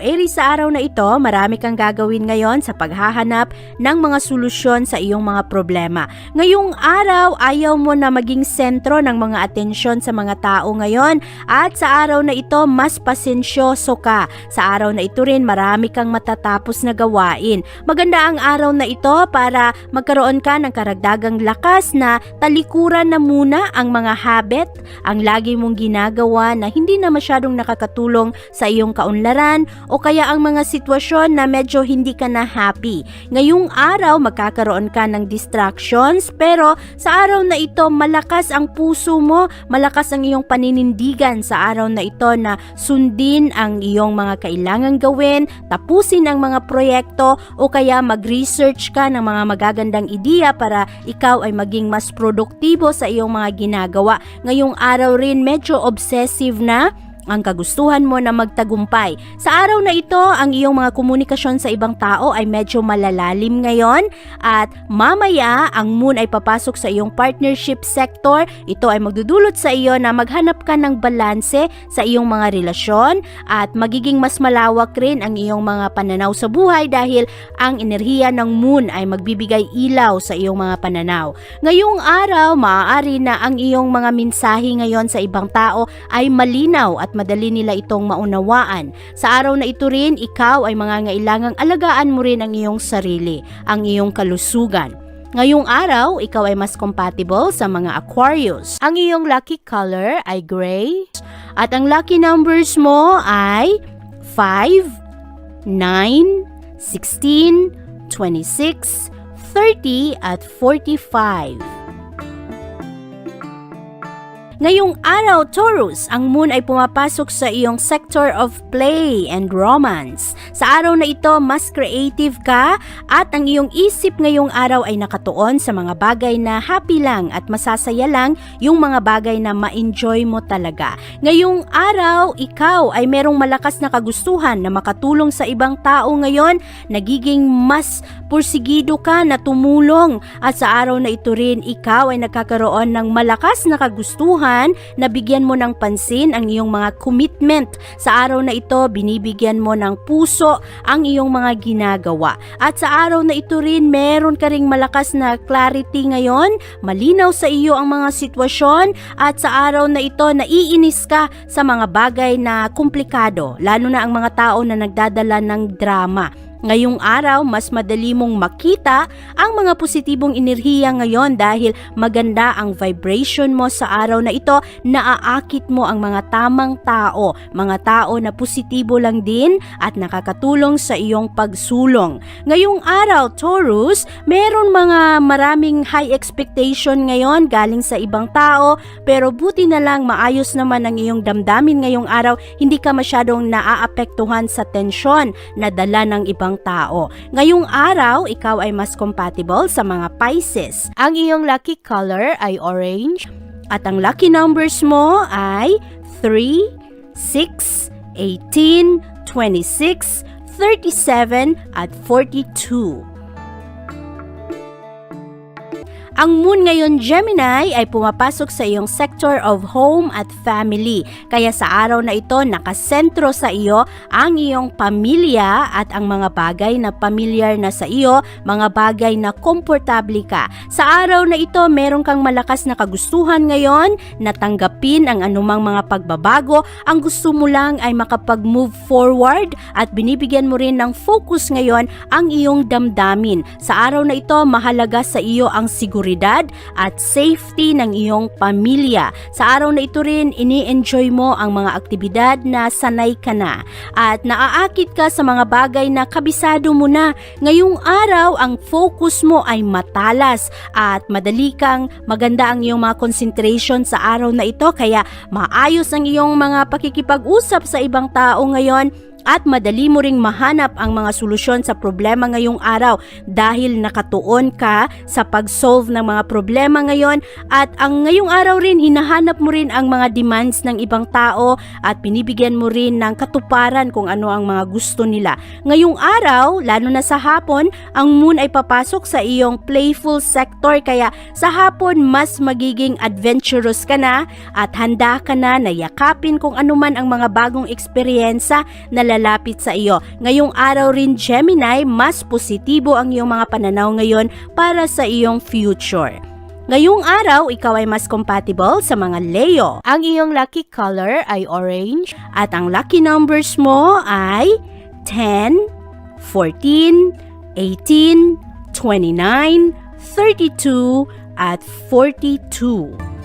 Aries, sa araw na ito, marami kang gagawin ngayon sa paghahanap ng mga solusyon sa iyong mga problema. Ngayong araw, ayaw mo na maging sentro ng mga atensyon sa mga tao ngayon at sa araw na ito, mas pasensyoso ka. Sa araw na ito rin, marami kang matatapos na gawain. Maganda ang araw na ito para magkaroon ka ng karagdagang lakas na talikuran na muna ang mga habit, ang lagi mong ginagawa na hindi na masyadong nakakatulong sa iyong kaunlaran o kaya ang mga sitwasyon na medyo hindi ka na happy. Ngayong araw, magkakaroon ka ng distractions pero sa araw na ito, malakas ang puso mo, malakas ang iyong paninindigan sa araw na ito na sundin ang iyong mga kailangang gawin, tapusin ang mga proyekto o kaya mag-research ka ng mga magagandang ideya para ikaw ay maging mas produktibo sa iyong mga ginagawa. Ngayong araw rin medyo obsessive na ang kagustuhan mo na magtagumpay. Sa araw na ito, ang iyong mga komunikasyon sa ibang tao ay medyo malalalim ngayon at mamaya ang moon ay papasok sa iyong partnership sector. Ito ay magdudulot sa iyo na maghanap ka ng balanse sa iyong mga relasyon at magiging mas malawak rin ang iyong mga pananaw sa buhay dahil ang enerhiya ng moon ay magbibigay ilaw sa iyong mga pananaw. Ngayong araw, maaari na ang iyong mga mensahe ngayon sa ibang tao ay malinaw at madali nila itong maunawaan. Sa araw na ito rin, ikaw ay mangangailangang alagaan mo rin ang iyong sarili, ang iyong kalusugan. Ngayong araw, ikaw ay mas compatible sa mga Aquarius. Ang iyong lucky color ay gray at ang lucky numbers mo ay 5, 9, 16, 26, 30 at 45. Ngayong araw, Taurus, ang moon ay pumapasok sa iyong sector of play and romance. Sa araw na ito, mas creative ka at ang iyong isip ngayong araw ay nakatuon sa mga bagay na happy lang at masasaya lang yung mga bagay na ma-enjoy mo talaga. Ngayong araw, ikaw ay merong malakas na kagustuhan na makatulong sa ibang tao ngayon, nagiging mas pursigido ka na tumulong at sa araw na ito rin, ikaw ay nagkakaroon ng malakas na kagustuhan na bigyan mo ng pansin ang iyong mga commitment. Sa araw na ito, binibigyan mo ng puso ang iyong mga ginagawa. At sa araw na ito rin, meron ka ring malakas na clarity ngayon, malinaw sa iyo ang mga sitwasyon at sa araw na ito, naiinis ka sa mga bagay na komplikado, lalo na ang mga tao na nagdadala ng drama. Ngayong araw, mas madali mong makita ang mga positibong enerhiya ngayon dahil maganda ang vibration mo sa araw na ito, naaakit mo ang mga tamang tao, mga tao na positibo lang din at nakakatulong sa iyong pagsulong. Ngayong araw, Taurus, meron mga maraming high expectation ngayon galing sa ibang tao, pero buti na lang maayos naman ang iyong damdamin ngayong araw, hindi ka masyadong naaapektuhan sa tensyon na dala ng ibang tao. Ngayong araw, ikaw ay mas compatible sa mga Pisces. Ang iyong lucky color ay orange at ang lucky numbers mo ay 3, 6, 18, 26, 37 at 42. Ang moon ngayon Gemini ay pumapasok sa iyong sector of home at family. Kaya sa araw na ito nakasentro sa iyo ang iyong pamilya at ang mga bagay na pamilyar na sa iyo, mga bagay na komportable ka. Sa araw na ito meron kang malakas na kagustuhan ngayon na tanggapin ang anumang mga pagbabago. Ang gusto mo lang ay makapag-move forward at binibigyan mo rin ng focus ngayon ang iyong damdamin. Sa araw na ito, mahalaga sa iyo ang seguridad at safety ng iyong pamilya. Sa araw na ito rin, ini-enjoy mo ang mga aktibidad na sanay ka na at naaakit ka sa mga bagay na kabisado mo na. Ngayong araw, ang focus mo ay matalas at madali kang maganda ang iyong mga concentration sa araw na ito kaya maayos ang iyong mga pakikipag-usap sa ibang tao ngayon at madali mo ring mahanap ang mga solusyon sa problema ngayong araw dahil nakatuon ka sa pag-solve ng mga problema ngayon at ang ngayong araw rin hinahanap mo rin ang mga demands ng ibang tao at binibigyan mo rin ng katuparan kung ano ang mga gusto nila. Ngayong araw, lalo na sa hapon, ang moon ay papasok sa iyong playful sector kaya sa hapon mas magiging adventurous ka na at handa ka na na yakapin kung anuman ang mga bagong eksperyensya na lalapit sa iyo. Ngayong araw rin Gemini, mas positibo ang iyong mga pananaw ngayon para sa iyong future. Ngayong araw, ikaw ay mas compatible sa mga Leo. Ang iyong lucky color ay orange at ang lucky numbers mo ay 10, 14, 18, 29, 32, at 42.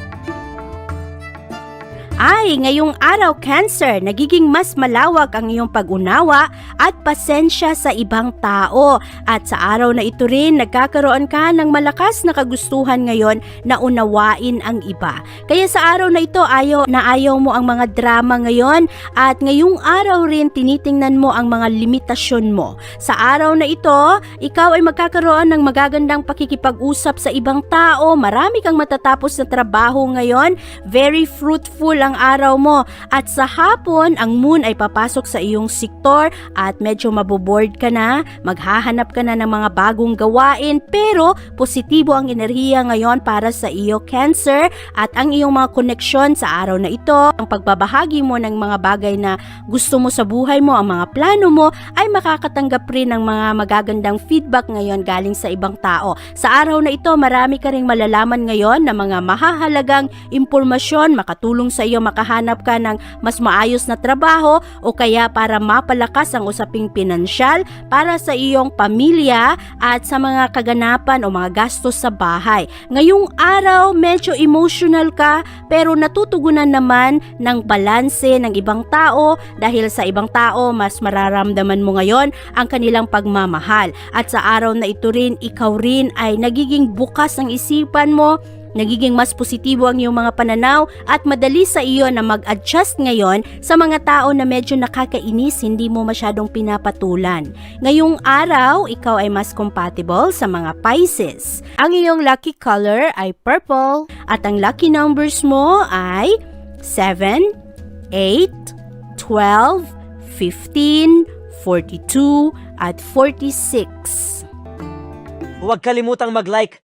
Ay, ngayong araw Cancer, nagiging mas malawak ang iyong pag-unawa at pasensya sa ibang tao. At sa araw na ito rin, nagkakaroon ka ng malakas na kagustuhan ngayon na unawain ang iba. Kaya sa araw na ito, ayaw na ayaw mo ang mga drama ngayon at ngayong araw rin tinitingnan mo ang mga limitasyon mo. Sa araw na ito, ikaw ay magkakaroon ng magagandang pakikipag-usap sa ibang tao, marami kang matatapos na trabaho ngayon, very fruitful ang araw mo. At sa hapon, ang moon ay papasok sa iyong sektor at medyo maboboard ka na, maghahanap ka na ng mga bagong gawain, pero positibo ang enerhiya ngayon para sa iyo Cancer at ang iyong mga koneksyon sa araw na ito, ang pagbabahagi mo ng mga bagay na gusto mo sa buhay mo, ang mga plano mo, ay makakatanggap rin ng mga magagandang feedback ngayon galing sa ibang tao. Sa araw na ito, marami ka ring malalaman ngayon na mga mahahalagang impormasyon makatulong sa iyo makahanap ka ng mas maayos na trabaho o kaya para mapalakas ang usaping pinansyal para sa iyong pamilya at sa mga kaganapan o mga gastos sa bahay. Ngayong araw, medyo emotional ka pero natutugunan naman ng balanse ng ibang tao dahil sa ibang tao mas mararamdaman mo ngayon ang kanilang pagmamahal. At sa araw na ito rin, ikaw rin ay nagiging bukas ang isipan mo Nagiging mas positibo ang iyong mga pananaw at madali sa iyo na mag-adjust ngayon sa mga tao na medyo nakakainis hindi mo masyadong pinapatulan. Ngayong araw, ikaw ay mas compatible sa mga Pisces. Ang iyong lucky color ay purple at ang lucky numbers mo ay 7, 8, 12, 15, 42, at 46. Huwag kalimutang mag-like,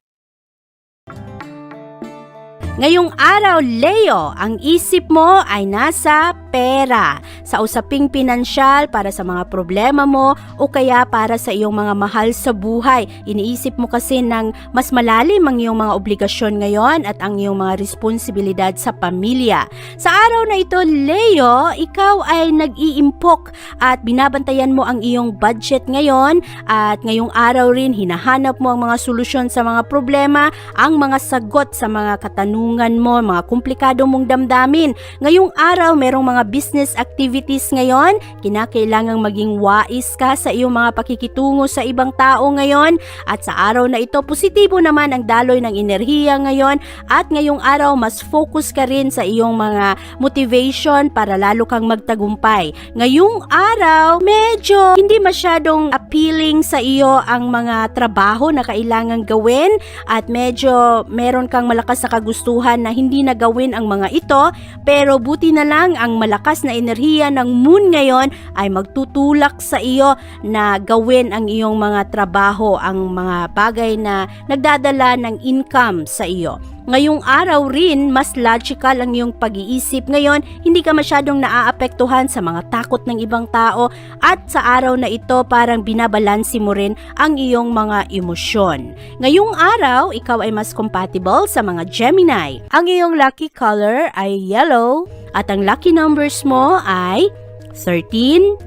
Ngayong araw, Leo, ang isip mo ay nasa pera. Sa usaping pinansyal para sa mga problema mo o kaya para sa iyong mga mahal sa buhay. Iniisip mo kasi ng mas malalim ang iyong mga obligasyon ngayon at ang iyong mga responsibilidad sa pamilya. Sa araw na ito, Leo, ikaw ay nag-iimpok at binabantayan mo ang iyong budget ngayon at ngayong araw rin hinahanap mo ang mga solusyon sa mga problema, ang mga sagot sa mga katanungan mo, mga komplikado mong damdamin. Ngayong araw, merong mga business activities ngayon, kinakailangang maging wais ka sa iyong mga pakikitungo sa ibang tao ngayon at sa araw na ito, positibo naman ang daloy ng enerhiya ngayon at ngayong araw, mas focus ka rin sa iyong mga motivation para lalo kang magtagumpay. Ngayong araw, medyo hindi masyadong appealing sa iyo ang mga trabaho na kailangang gawin at medyo meron kang malakas na kagustuhan kagustuhan na hindi nagawin ang mga ito pero buti na lang ang malakas na enerhiya ng moon ngayon ay magtutulak sa iyo na gawin ang iyong mga trabaho, ang mga bagay na nagdadala ng income sa iyo. Ngayong araw rin, mas logical ang iyong pag-iisip ngayon, hindi ka masyadong naaapektuhan sa mga takot ng ibang tao at sa araw na ito parang binabalansi mo rin ang iyong mga emosyon. Ngayong araw, ikaw ay mas compatible sa mga Gemini. Ang iyong lucky color ay yellow at ang lucky numbers mo ay 13,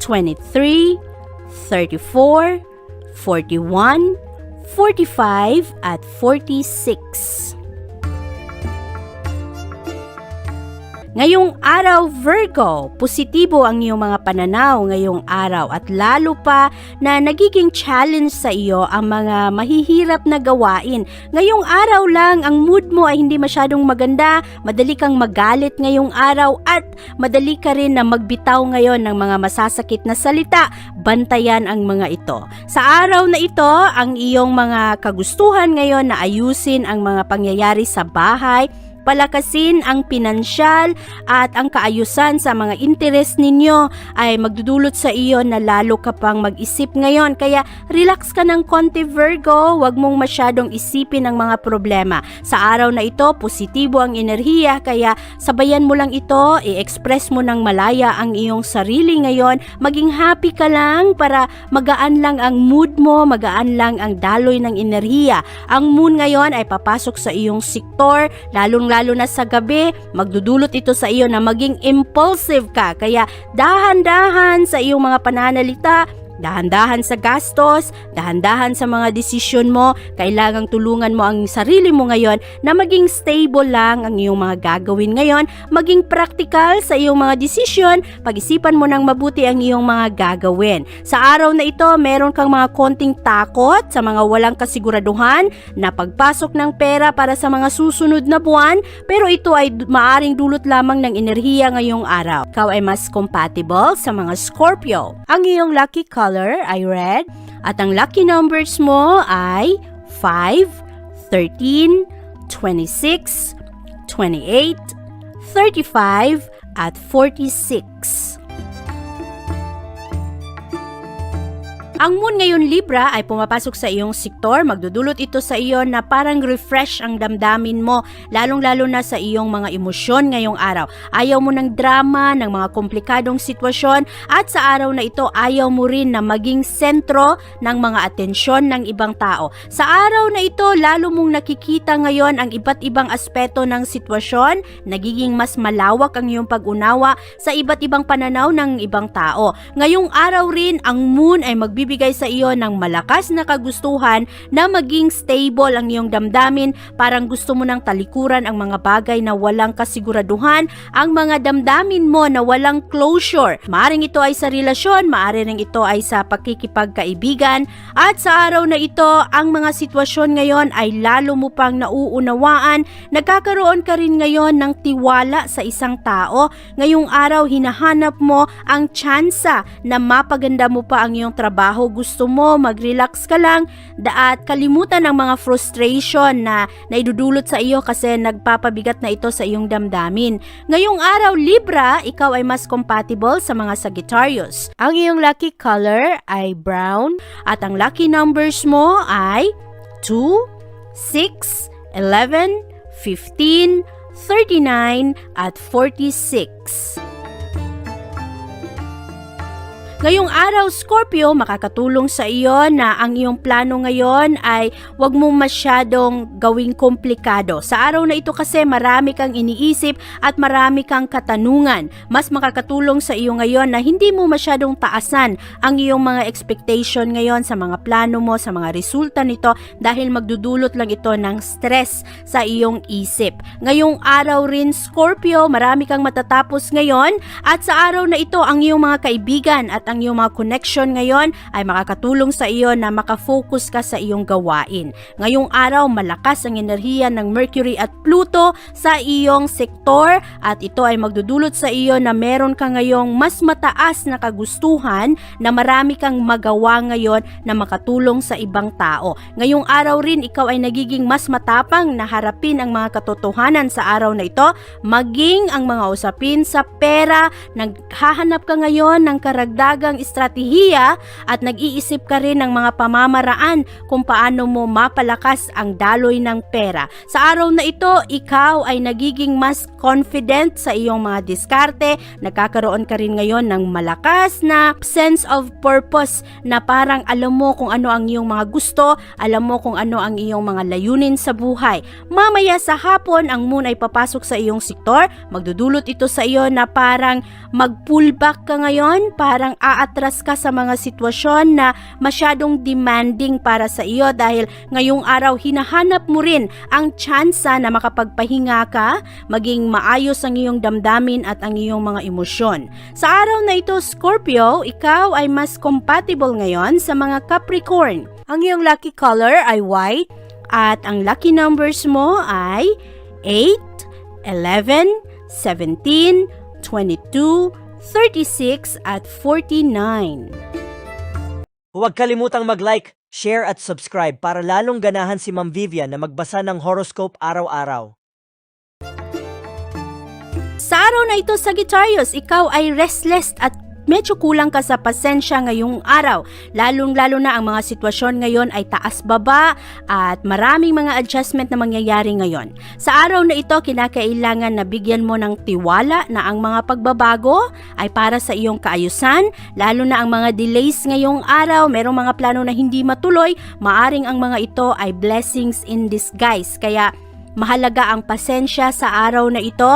23, 34, 41, 45 at 46. Ngayong araw Virgo, positibo ang iyong mga pananaw ngayong araw at lalo pa na nagiging challenge sa iyo ang mga mahihirap na gawain. Ngayong araw lang ang mood mo ay hindi masyadong maganda, madali kang magalit ngayong araw at madali ka rin na magbitaw ngayon ng mga masasakit na salita. Bantayan ang mga ito. Sa araw na ito, ang iyong mga kagustuhan ngayon na ayusin ang mga pangyayari sa bahay, palakasin ang pinansyal at ang kaayusan sa mga interes ninyo ay magdudulot sa iyo na lalo ka pang mag-isip ngayon. Kaya relax ka ng konti Virgo, huwag mong masyadong isipin ang mga problema. Sa araw na ito, positibo ang enerhiya kaya sabayan mo lang ito, i-express mo ng malaya ang iyong sarili ngayon. Maging happy ka lang para magaan lang ang mood mo, magaan lang ang daloy ng enerhiya. Ang moon ngayon ay papasok sa iyong sektor, lalong lalo na sa gabi, magdudulot ito sa iyo na maging impulsive ka. Kaya dahan-dahan sa iyong mga pananalita, dahan-dahan sa gastos, dahan-dahan sa mga desisyon mo, kailangang tulungan mo ang sarili mo ngayon na maging stable lang ang iyong mga gagawin ngayon, maging practical sa iyong mga desisyon, pag-isipan mo ng mabuti ang iyong mga gagawin. Sa araw na ito, meron kang mga konting takot sa mga walang kasiguraduhan na pagpasok ng pera para sa mga susunod na buwan, pero ito ay maaring dulot lamang ng enerhiya ngayong araw. Ikaw ay mas compatible sa mga Scorpio. Ang iyong lucky color ay red at ang lucky numbers mo ay 5, 13, 26, 28, 35 at 46. Ang moon ngayon Libra ay pumapasok sa iyong sektor, magdudulot ito sa iyo na parang refresh ang damdamin mo, lalong-lalo na sa iyong mga emosyon ngayong araw. Ayaw mo ng drama, ng mga komplikadong sitwasyon at sa araw na ito ayaw mo rin na maging sentro ng mga atensyon ng ibang tao. Sa araw na ito, lalo mong nakikita ngayon ang iba't ibang aspeto ng sitwasyon, nagiging mas malawak ang iyong pag-unawa sa iba't ibang pananaw ng ibang tao. Ngayong araw rin, ang moon ay magbibigay sa iyo ng malakas na kagustuhan na maging stable ang iyong damdamin. Parang gusto mo ng talikuran ang mga bagay na walang kasiguraduhan, ang mga damdamin mo na walang closure. Maaring ito ay sa relasyon, maaring ito ay sa pakikipagkaibigan. At sa araw na ito, ang mga sitwasyon ngayon ay lalo mo pang nauunawaan. Nagkakaroon ka rin ngayon ng tiwala sa isang tao. Ngayong araw, hinahanap mo ang tsansa na mapaganda mo pa ang iyong trabaho. Gusto mo, mag-relax ka lang da- at kalimutan ang mga frustration na naidudulot sa iyo kasi nagpapabigat na ito sa iyong damdamin. Ngayong araw, Libra, ikaw ay mas compatible sa mga Sagittarius. Ang iyong lucky color ay brown at ang lucky numbers mo ay 2, 6, 11, 15, 39 at 46. Ngayong araw, Scorpio, makakatulong sa iyo na ang iyong plano ngayon ay wag mong masyadong gawing komplikado. Sa araw na ito kasi marami kang iniisip at marami kang katanungan. Mas makakatulong sa iyo ngayon na hindi mo masyadong taasan ang iyong mga expectation ngayon sa mga plano mo, sa mga resulta nito dahil magdudulot lang ito ng stress sa iyong isip. Ngayong araw rin, Scorpio, marami kang matatapos ngayon at sa araw na ito ang iyong mga kaibigan at ang iyong mga connection ngayon ay makakatulong sa iyo na makafocus ka sa iyong gawain. Ngayong araw, malakas ang enerhiya ng Mercury at Pluto sa iyong sektor at ito ay magdudulot sa iyo na meron ka ngayong mas mataas na kagustuhan na marami kang magawa ngayon na makatulong sa ibang tao. Ngayong araw rin, ikaw ay nagiging mas matapang na harapin ang mga katotohanan sa araw na ito, maging ang mga usapin sa pera, naghahanap ka ngayon ng karagdagang estratehiya at nag-iisip ka rin ng mga pamamaraan kung paano mo mapalakas ang daloy ng pera. Sa araw na ito, ikaw ay nagiging mas confident sa iyong mga diskarte, nagkakaroon ka rin ngayon ng malakas na sense of purpose na parang alam mo kung ano ang iyong mga gusto, alam mo kung ano ang iyong mga layunin sa buhay. Mamaya sa hapon, ang moon ay papasok sa iyong sektor, magdudulot ito sa iyo na parang mag-pullback ka ngayon, parang aatras ka sa mga sitwasyon na masyadong demanding para sa iyo dahil ngayong araw hinahanap mo rin ang tsansa na makapagpahinga ka, maging maayos ang iyong damdamin at ang iyong mga emosyon. Sa araw na ito, Scorpio, ikaw ay mas compatible ngayon sa mga Capricorn. Ang iyong lucky color ay white at ang lucky numbers mo ay 8, 11, 17, 22, 36 at 49. Huwag kalimutang mag-like, share at subscribe para lalong ganahan si Ma'am Vivian na magbasa ng horoscope araw-araw. Sa araw na ito, Sagittarius, ikaw ay restless at medyo kulang ka sa pasensya ngayong araw. Lalong-lalo na ang mga sitwasyon ngayon ay taas-baba at maraming mga adjustment na mangyayari ngayon. Sa araw na ito, kinakailangan na bigyan mo ng tiwala na ang mga pagbabago ay para sa iyong kaayusan, lalo na ang mga delays ngayong araw, merong mga plano na hindi matuloy, maaring ang mga ito ay blessings in disguise. Kaya Mahalaga ang pasensya sa araw na ito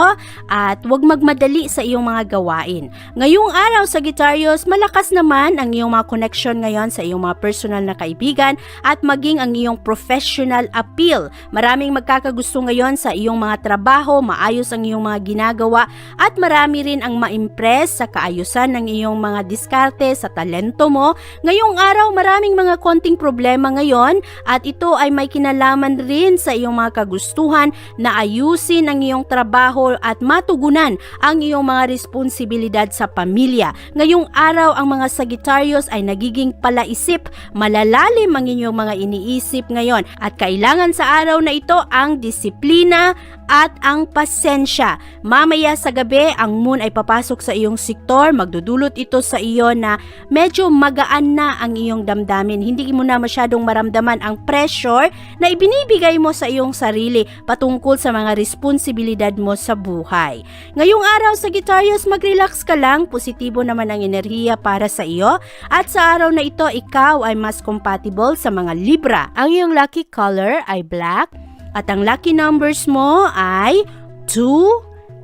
at huwag magmadali sa iyong mga gawain. Ngayong araw, Sagittarius, malakas naman ang iyong mga connection ngayon sa iyong mga personal na kaibigan at maging ang iyong professional appeal. Maraming magkakagusto ngayon sa iyong mga trabaho, maayos ang iyong mga ginagawa at marami rin ang ma-impress sa kaayusan ng iyong mga diskarte sa talento mo. Ngayong araw, maraming mga konting problema ngayon at ito ay may kinalaman rin sa iyong mga kagustuhan na ayusin ang iyong trabaho at matugunan ang iyong mga responsibilidad sa pamilya. Ngayong araw, ang mga Sagittarius ay nagiging palaisip, malalalim ang inyong mga iniisip ngayon at kailangan sa araw na ito ang disiplina at ang pasensya. Mamaya sa gabi, ang moon ay papasok sa iyong sektor, magdudulot ito sa iyo na medyo magaan na ang iyong damdamin. Hindi mo na masyadong maramdaman ang pressure na ibinibigay mo sa iyong sarili patungkol sa mga responsibilidad mo sa buhay. Ngayong araw sa Sagittarius, mag-relax ka lang, positibo naman ang enerhiya para sa iyo at sa araw na ito, ikaw ay mas compatible sa mga Libra. Ang iyong lucky color ay black at ang lucky numbers mo ay 2,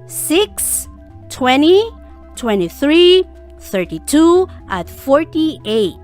6, 20, 23, 32 at 48.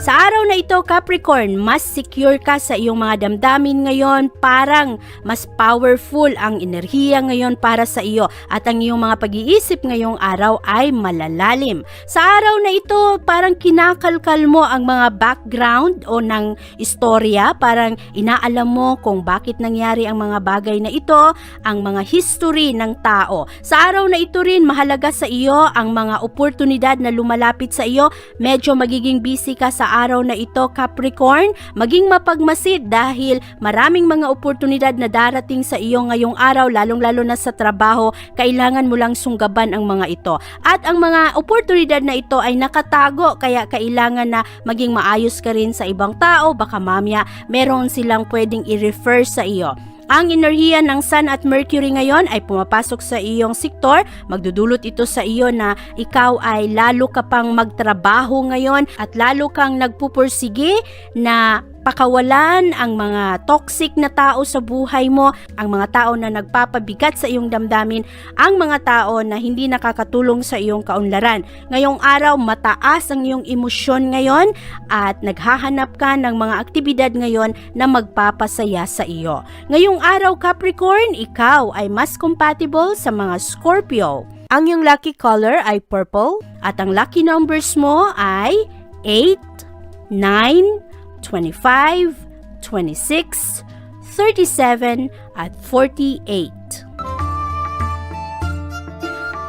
Sa araw na ito, Capricorn, mas secure ka sa iyong mga damdamin ngayon. Parang mas powerful ang enerhiya ngayon para sa iyo at ang iyong mga pag-iisip ngayong araw ay malalalim. Sa araw na ito, parang kinakalkal mo ang mga background o ng istorya. Parang inaalam mo kung bakit nangyari ang mga bagay na ito, ang mga history ng tao. Sa araw na ito rin, mahalaga sa iyo ang mga oportunidad na lumalapit sa iyo. Medyo magiging busy ka sa araw na ito Capricorn, maging mapagmasid dahil maraming mga oportunidad na darating sa iyo ngayong araw lalong-lalo na sa trabaho, kailangan mo lang sunggaban ang mga ito. At ang mga oportunidad na ito ay nakatago kaya kailangan na maging maayos ka rin sa ibang tao, baka mamaya meron silang pwedeng i-refer sa iyo. Ang enerhiya ng Sun at Mercury ngayon ay pumapasok sa iyong sektor. Magdudulot ito sa iyo na ikaw ay lalo ka pang magtrabaho ngayon at lalo kang nagpupursige na pakawalan ang mga toxic na tao sa buhay mo, ang mga tao na nagpapabigat sa iyong damdamin, ang mga tao na hindi nakakatulong sa iyong kaunlaran. Ngayong araw, mataas ang iyong emosyon ngayon at naghahanap ka ng mga aktibidad ngayon na magpapasaya sa iyo. Ngayong araw, Capricorn, ikaw ay mas compatible sa mga Scorpio. Ang iyong lucky color ay purple at ang lucky numbers mo ay 8, 9, 25, 26, 37 at 48.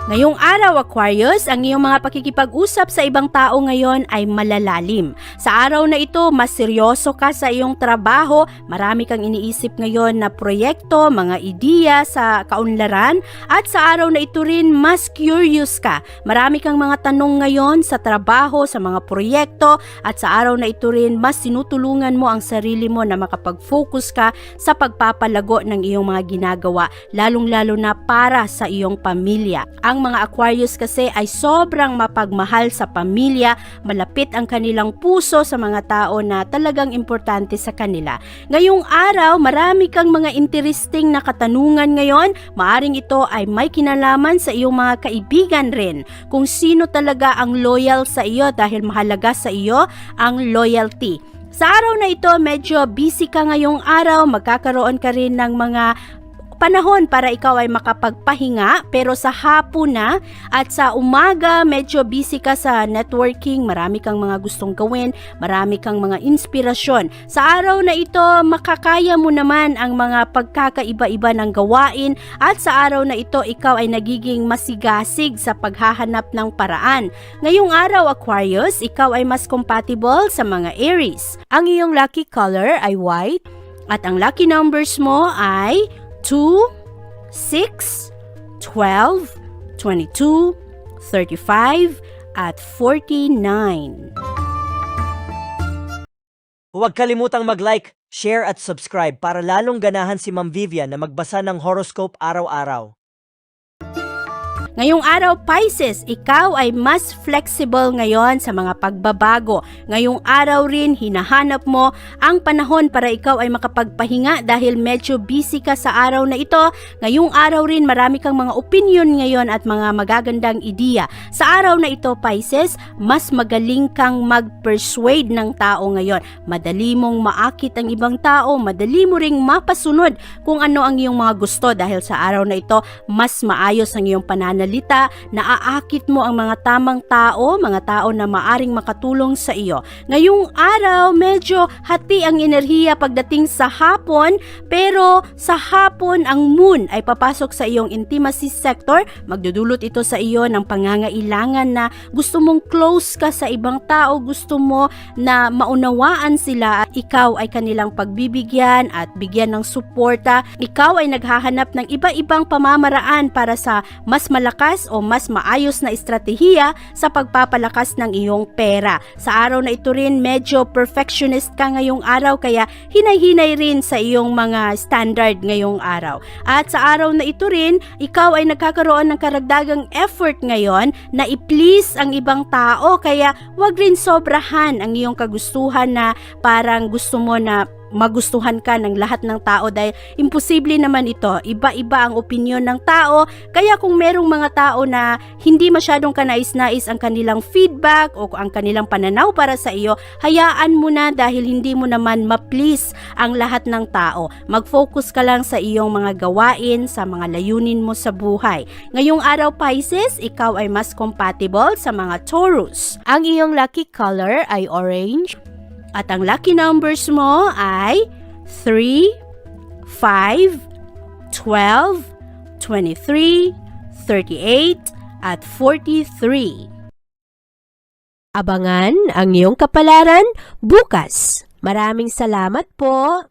Ngayong araw, Aquarius, ang iyong mga pakikipag-usap sa ibang tao ngayon ay malalalim. Sa araw na ito, mas seryoso ka sa iyong trabaho, marami kang iniisip ngayon na proyekto, mga ideya sa kaunlaran, at sa araw na ito rin, mas curious ka. Marami kang mga tanong ngayon sa trabaho, sa mga proyekto, at sa araw na ito rin, mas sinutulungan mo ang sarili mo na makapag-focus ka sa pagpapalago ng iyong mga ginagawa, lalong-lalo na para sa iyong pamilya. Ang mga Aquarius kasi ay sobrang mapagmahal sa pamilya, malapit ang kanilang puso sa mga tao na talagang importante sa kanila. Ngayong araw, marami kang mga interesting na katanungan ngayon. Maaring ito ay may kinalaman sa iyong mga kaibigan rin. Kung sino talaga ang loyal sa iyo dahil mahalaga sa iyo ang loyalty. Sa araw na ito, medyo busy ka ngayong araw, magkakaroon ka rin ng mga panahon para ikaw ay makapagpahinga pero sa hapon na at sa umaga medyo busy ka sa networking, marami kang mga gustong gawin, marami kang mga inspirasyon. Sa araw na ito, makakaya mo naman ang mga pagkakaiba-iba ng gawain at sa araw na ito, ikaw ay nagiging masigasig sa paghahanap ng paraan. Ngayong araw, Aquarius, ikaw ay mas compatible sa mga Aries. Ang iyong lucky color ay white at ang lucky numbers mo ay 2, 6, 12, 22, 35, at 49. Huwag kalimutang mag-like, share at subscribe para lalong ganahan si Ma'am Vivian na magbasa ng horoscope araw-araw. Ngayong araw, Pisces, ikaw ay mas flexible ngayon sa mga pagbabago. Ngayong araw rin, hinahanap mo ang panahon para ikaw ay makapagpahinga dahil medyo busy ka sa araw na ito. Ngayong araw rin, marami kang mga opinion ngayon at mga magagandang ideya. Sa araw na ito, Pisces, mas magaling kang mag-persuade ng tao ngayon. Madali mong maakit ang ibang tao, madali mo ring mapasunod kung ano ang iyong mga gusto dahil sa araw na ito, mas maayos ang iyong pananalita, naaakit mo ang mga tamang tao, mga tao na maaring makatulong sa iyo. Ngayong araw, medyo hati ang enerhiya pagdating sa hapon, pero sa hapon ang moon ay papasok sa iyong intimacy sector, magdudulot ito sa iyo ng pangangailangan na gusto mong close ka sa ibang tao, gusto mo na maunawaan sila at ikaw ay kanilang pagbibigyan at bigyan ng suporta. Ikaw ay naghahanap ng iba-ibang pamamaraan para sa mas malakas o mas maayos na estratehiya sa pagpapalakas ng iyong pera. Sa araw na ito rin, medyo perfectionist ka ngayong araw kaya hinay-hinay rin sa iyong mga standard ngayong araw. At sa araw na ito rin, ikaw ay nagkakaroon ng karagdagang effort ngayon na i-please ang ibang tao kaya wag rin sobrahan ang iyong kagustuhan na parang gusto mo na magustuhan ka ng lahat ng tao dahil imposible naman ito. Iba-iba ang opinion ng tao. Kaya kung merong mga tao na hindi masyadong kanais-nais ang kanilang feedback o ang kanilang pananaw para sa iyo, hayaan mo na dahil hindi mo naman ma-please ang lahat ng tao. Mag-focus ka lang sa iyong mga gawain, sa mga layunin mo sa buhay. Ngayong araw Pisces, ikaw ay mas compatible sa mga Taurus. Ang iyong lucky color ay orange. At ang lucky numbers mo ay 3, 5, 12, 23, 38, at 43. Abangan ang iyong kapalaran bukas. Maraming salamat po.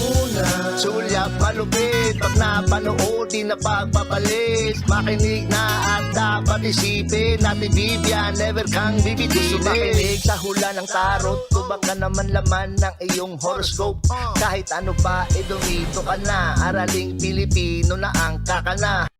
Sulyap malupit Pag napanood di na pagpapalit Makinig na at dapat isipin Ate Vivian, never kang bibitinin Gusto makinig sa hula ng tarot Tubak ka naman laman ng iyong horoscope. Kahit ano pa, eh dumito ka na. Araling Pilipino na ang kakana